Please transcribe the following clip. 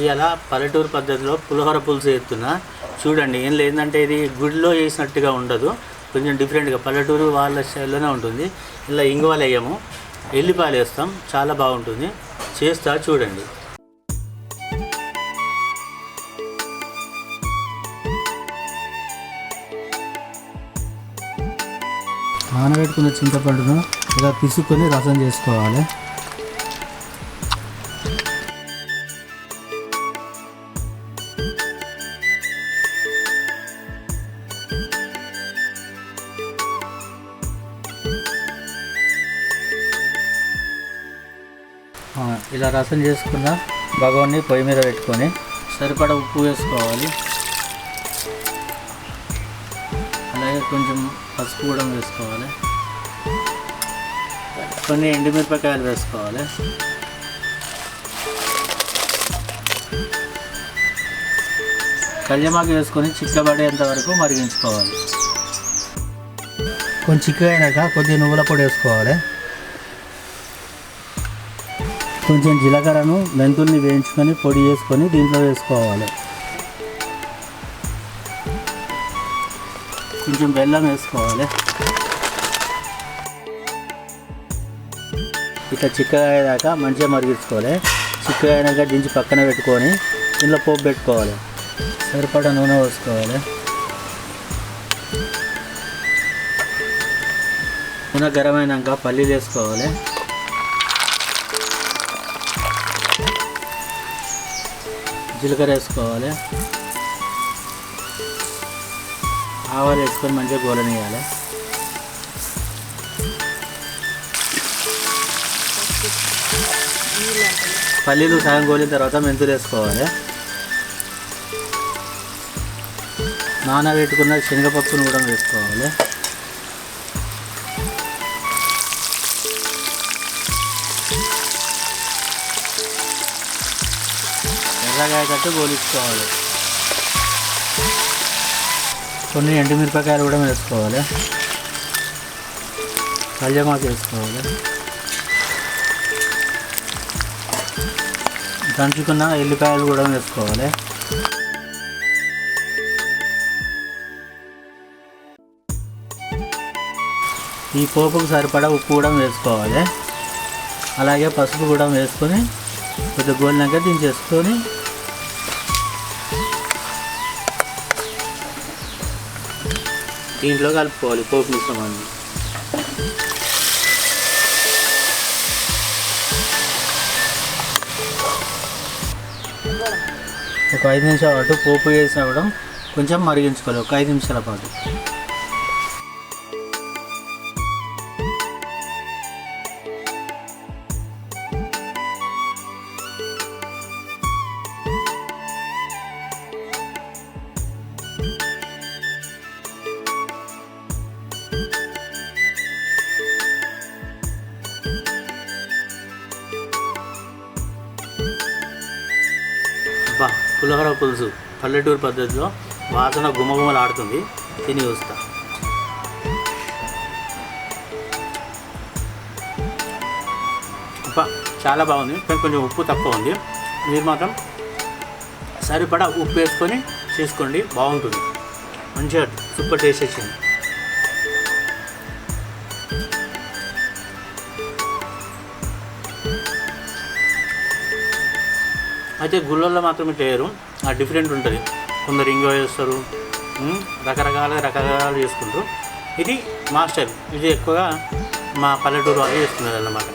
ఇవాళ పల్లెటూరు పద్ధతిలో పులిహోర పులుసు చేస్తున్నా. చూడండి ఏం లేదంటే ఇది గుడిలో చేసినట్టుగా ఉండదు. కొంచెం డిఫరెంట్గా పల్లెటూరు వాళ్ళ స్టైల్లోనే ఉంటుంది. ఇలా ఇంగువలు వేయము ఎల్లిపాయలు వేస్తాం చాలా బాగుంటుంది. చేస్తా చూడండి. నానబెట్టుకున్న చింతపండును ఇలా పిసుకొని రసం చేసుకోవాలి. ఇలా రసం చేసుకున్న భగవాన్ని పొయ్యి మీద పెట్టుకొని సరిపడా ఉప్పు వేసుకోవాలి. అలాగే కొంచెం పసుపు కూడా వేసుకోవాలి. కొన్ని ఎండుమిరపకాయలు వేసుకోవాలి. కళ్యమాకు వేసుకొని చిక్కబడేంత వరకు మరిగించుకోవాలి. కొంచెం చిక్కగా అయినాక కొద్దిగా నువ్వుల పొడి వేసుకోవాలి. కొంచెం జీలకర్రను మెంతుల్ని వేయించుకొని పొడి చేసుకొని దీంట్లో వేసుకోవాలి. కొంచెం బెల్లం వేసుకోవాలి. ఇట్లా చిక్కగా అయ్యాక మంచిగా మరిగించుకోవాలి. చిక్కగా అయినాక దించి పక్కన పెట్టుకొని దీంట్లో పోపు పెట్టుకోవాలి. సరిపడా నూనె పోసుకోవాలి. నూనె గరం అయినాక పల్లీలు వేసుకోవాలి. జీలకర్ర వేసుకోవాలి. ఆవాలు వేసుకొని మంచిగా గోలనియాలి పల్లీలు సగం గోలిన తర్వాత మెంతులు వేసుకోవాలి. నానబెట్టుకున్న శనగపప్పును కూడా వేసుకోవాలి. ఎర్రగా అయ్యేటట్టు గోలించుకోవాలి. కొన్ని ఎండుమిరపకాయలు కూడా వేసుకోవాలి. కళ్యమాకు వేసుకోవాలి. దంచుకున్న ఎల్లిపాయలు కూడా వేసుకోవాలి. ఈ పోపుకు సరిపడా ఉప్పు కూడా వేసుకోవాలి. అలాగే పసుపు కూడా వేసుకొని కొద్దిగా గోలినాక దించేసుకొని దీంట్లో కలుపుకోవాలి పోపు మిశ్రమాన్ని ఒక ఐదు నిమిషాల పాటు పోపు వేసి అవ్వడం కొంచెం మరిగించుకోవాలి ఒక ఐదు నిమిషాల పాటు. పులిహోర పులుసు పల్లెటూరు పద్ధతిలో వాసన గుమగుమలాడుతుంది తిని చూస్తా. చాలా బాగుంది. కానీ కొంచెం ఉప్పు తక్కువ ఉంది. మీరు మాత్రం సరిపడా ఉప్పు వేసుకొని చేసుకోండి. బాగుంటుంది. మంచిగా సూపర్ టేస్ట్ వచ్చింది. అయితే గుళ్ళల్లో మాత్రమే చేయరు. ఆ డిఫరెంట్ ఉంటుంది. కొందరు ఇంగో చేస్తారు రకరకాల రకరకాలు చేసుకుంటారు ఇది మా స్టైల్. ఇది ఎక్కువగా మా పల్లెటూరు వాళ్ళు చేస్తున్నారు అన్నమాట